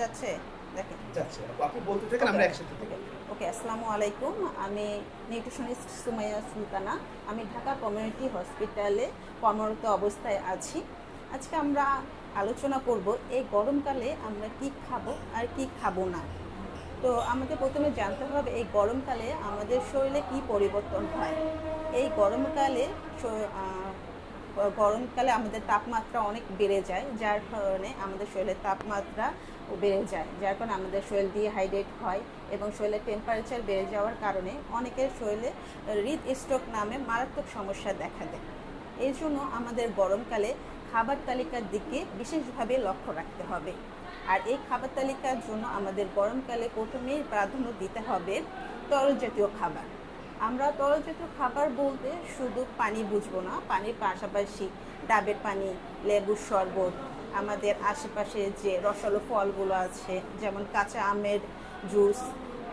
যাচ্ছে? দেখেন। যাচ্ছে। আপু, আপনি বলতে থাকেন আমরা একসাথে দেখি ওকে আসসালামু আলাইকুম। আমি নিউট্রিশনিস্ট সুমাইয়া সুলতানা। আমি ঢাকা কমিউনিটি হসপিটালে কর্মরত অবস্থায় আছি। আজকে আমরা আলোচনা করব এই গরমকালে আমরা কি খাব আর কি খাব না। তো আমাদের প্রথমে জানতে হবে এই গরমকালে আমাদের শরীরে কি পরিবর্তন হয়? এই গরমকালে গরমকালে আমাদের তাপমাত্রা অনেক বেড়ে যায়, যার কারণে আমাদের শরীরের তাপমাত্রা বেড়ে যায়, যার কারণে আমাদের শরীর ডিহাইড্রেট হয় এবং শরীরের টেম্পারেচার বেড়ে যাওয়ার কারণে অনেকের শরীরে হৃদ স্ট্রোক নামে মারাত্মক সমস্যা দেখা দেয়। এই জন্য আমাদের গরমকালে খাবার তালিকার দিকে বিশেষভাবে লক্ষ্য রাখতে হবে। আর এই খাবার তালিকার জন্য আমাদের গরমকালে প্রথমেই প্রাধান্য দিতে হবে তরল জাতীয় খাবার। আমরা তরল জাতীয় খাবার বলতে শুধু পানি বুঝব না, পানির পাশাপাশি ডাবের পানি, লেবুর শরবত, আমাদের আশেপাশে যে রসালো ফলগুলো আছে, যেমন কাঁচা আমের জুস,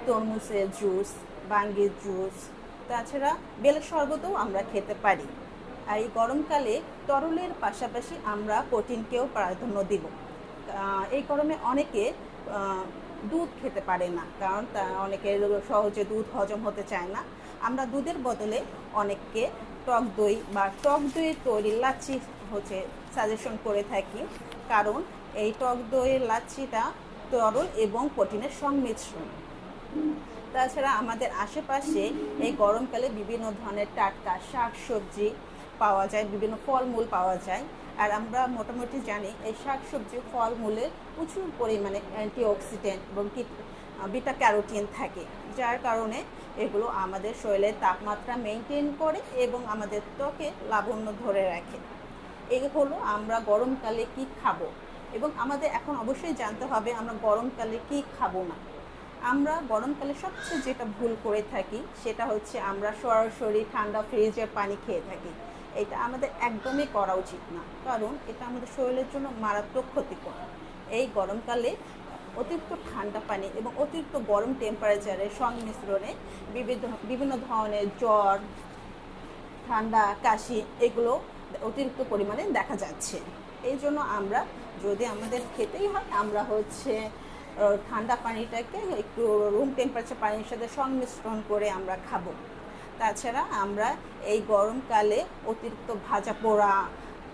তরমুজের জুস, বাঙ্গির জুস, তাছাড়া বেলের শরবতও আমরা খেতে পারি। আর এই গরমকালে তরলের পাশাপাশি আমরা প্রোটিনকেও প্রাধান্য দিব। এই গরমে অনেকে দুধ খেতে পারে না, কারণ তা অনেকের সহজে দুধ হজম হতে চায় না। আমরা দুধের বদলে অনেককে টক দই বা টক দইয়ের তৈরি লাচ্ছি হচ্ছে সাজেশন করে থাকি, কারণ এই টক দইয়ের লাচ্ছিটা তরল এবং প্রোটিনের সংমিশ্রণ। তাছাড়া আমাদের আশেপাশে এই গরমকালে বিভিন্ন ধরনের টাটকা শাক সবজি পাওয়া যায়, বিভিন্ন ফলমূল পাওয়া যায়। আর আমরা মোটামুটি জানি এই শাক সবজি ফলমূলে প্রচুর পরিমাণে অ্যান্টিঅক্সিডেন্ট এবং বিটা ক্যারোটিন থাকে, যার কারণে এগুলো আমাদের শরীরের তাপমাত্রা মেনটেন করে এবং আমাদের ত্বকে লাবণ্য ধরে রাখে। এই হলো আমরা গরমকালে কি খাব এবং আমাদের এখন অবশ্যই জানতে হবে আমরা গরমকালে কি খাব না। আমরা গরমকালে সবচেয়ে যেটা ভুল করে থাকি সেটা হচ্ছে আমরা সরাসরি ঠান্ডা ফ্রিজের পানি খেয়ে থাকি। এটা আমাদের একদমই করা উচিত না। কারণ এটা আমাদের শরীরের জন্য মারাত্মক ক্ষতিকর। এই গরমকালে অতিরিক্ত ঠান্ডা পানি এবং অতিরিক্ত গরম টেম্পারেচারের সংমিশ্রণে বিভিন্ন বিভিন্ন ধরনের জ্বর, ঠান্ডা, কাশি এগুলো অতিরিক্ত পরিমাণে দেখা যাচ্ছে। এই জন্য আমরা, যদি আমাদের খেতেই হয়, আমরা হচ্ছে ঠান্ডা পানিটাকে একটু রুম টেম্পারেচার পানির সাথে সংমিশ্রণ করে আমরা খাব। তাছাড়া আমরা এই গরমকালে অতিরিক্ত ভাজা পোড়া,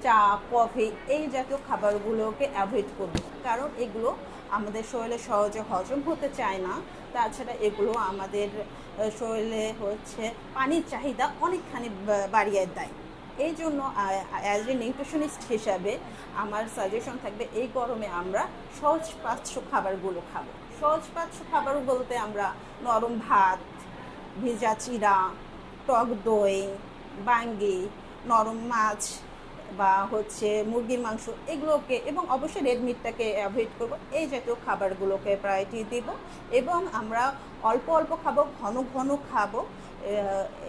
চা, কফি এই জাতীয় খাবারগুলোকে অ্যাভয়েড করব। কারণ এগুলো আমাদের শরীরে সহজে হজম হতে চায় না। তাছাড়া এগুলো আমাদের শরীরে হচ্ছে পানির চাহিদা অনেকখানি বাড়িয়ে দেয়। এই জন্য অ্যাজ এ নিউট্রিশনিস্ট হিসাবে আমার সাজেশন থাকবে এই গরমে আমরা সহজ পাচ্য খাবারগুলো খাব। সহজ পাচ্য খাবার বলতে আমরা নরম ভাত, ভেজা চিরা টক দই বাঙ্গি নরম মাছ বা হচ্ছে মুরগির মাংস এগুলোকে এবং অবশ্যই রেড মিটটাকে অ্যাভয়েড করব। এই জাতীয় খাবারগুলোকে প্রায়োরিটি দেব এবং আমরা অল্প অল্প খাব ঘন ঘন খাব। আহ,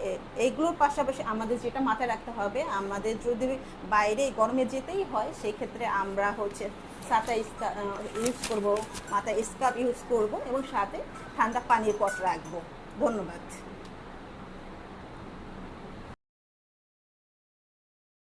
এ- এইগুলোর পাশাপাশি আমাদের যেটা মাথায় রাখতে হবে আমাদের যদি বাইরে গরমে যেতেই হয় সেই ক্ষেত্রে আমরা হচ্ছে স্কা ইউজ করব মাথায় স্কার্ফ ইউজ করব এবং সাথে ঠান্ডা পানির পট রাখব। ধন্যবাদ।